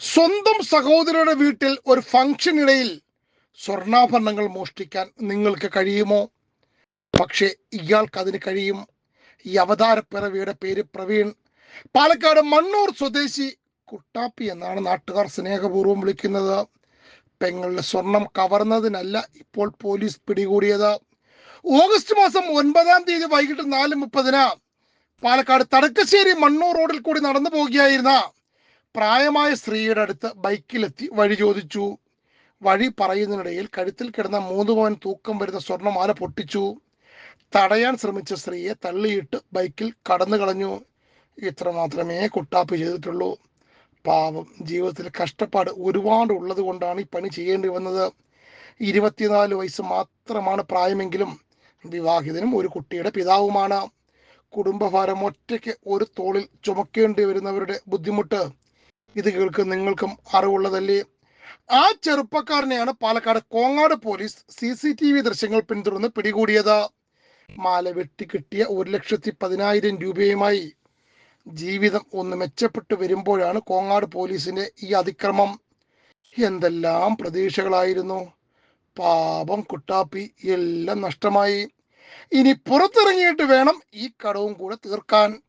സ്വന്തം സഹോദരിയുടെ വീട്ടിൽ ഒരു ഫംഗ്ഷനിടയിൽ സ്വർണാഭരണങ്ങൾ മോഷ്ടിക്കാൻ നിങ്ങൾക്ക് കഴിയുമോ? പക്ഷേ ഇയാൾക്ക് അതിന് കഴിയും. ഈ അവതാരപ്പിറവിയുടെ പേര് പ്രവീൺ. പാലക്കാട് മണ്ണൂർ സ്വദേശി കുട്ടാപ്പി എന്നാണ് നാട്ടുകാർ സ്നേഹപൂർവം വിളിക്കുന്നത്. പെങ്ങളുടെ സ്വർണം കവർന്നതിനല്ല ഇപ്പോൾ പോലീസ് പിടികൂടിയത്. ഓഗസ്റ്റ് മാസം ഒൻപതാം തീയതി വൈകിട്ട് നാല് മുപ്പതിന് പാലക്കാട് തടക്കശ്ശേരി മണ്ണൂർ റോഡിൽ കൂടി നടന്നു പോകുകയായിരുന്ന പ്രായമായ സ്ത്രീയുടെ അടുത്ത് ബൈക്കിലെത്തി വഴി ചോദിച്ചു. വഴി പറയുന്നതിനിടയിൽ കഴുത്തിൽ കിടന്ന മൂന്ന് പവൻ തൂക്കം വരുന്ന സ്വർണമാല പൊട്ടിച്ചു. തടയാൻ ശ്രമിച്ച സ്ത്രീയെ തള്ളിയിട്ട് ബൈക്കിൽ കടന്നു കളഞ്ഞു. ഇത്ര മാത്രമേ കുട്ടാപ്പ് ചെയ്തിട്ടുള്ളൂ. പാവം ജീവിതത്തിൽ കഷ്ടപ്പാട് ഒരുപാട് ഉള്ളത് കൊണ്ടാണ് ഈ പണി ചെയ്യേണ്ടി വന്നത്. ഇരുപത്തിനാല് വയസ്സ് മാത്രമാണ് പ്രായമെങ്കിലും വിവാഹിതനും ഒരു കുട്ടിയുടെ പിതാവുമാണ്. കുടുംബഭാരം ഒറ്റയ്ക്ക് ഒരു തോളിൽ ചുമക്കേണ്ടി വരുന്നവരുടെ ബുദ്ധിമുട്ട് ഇത് കേൾക്കുന്ന നിങ്ങൾക്കും അറിവുള്ളതല്ലേ? ആ ചെറുപ്പക്കാരനെയാണ് Palakkad Kongad police C C T V ദൃശ്യങ്ങൾ പിന്തുടർന്ന് പിടികൂടിയത്. മാല വെട്ടിക്കിട്ടിയ ഒരു ലക്ഷത്തി പതിനായിരം രൂപയുമായി ജീവിതം ഒന്ന് മെച്ചപ്പെട്ടു വരുമ്പോഴാണ് കോങ്ങാട് പോലീസിന്റെ ഈ അതിക്രമം. എന്തെല്ലാം പ്രതീക്ഷകളായിരുന്നു. പാപം കുട്ടാപ്പി എല്ലാം നഷ്ടമായി. ഇനി പുറത്തിറങ്ങിയിട്ട് വേണം ഈ കടവും കൂടെ തീർക്കാൻ.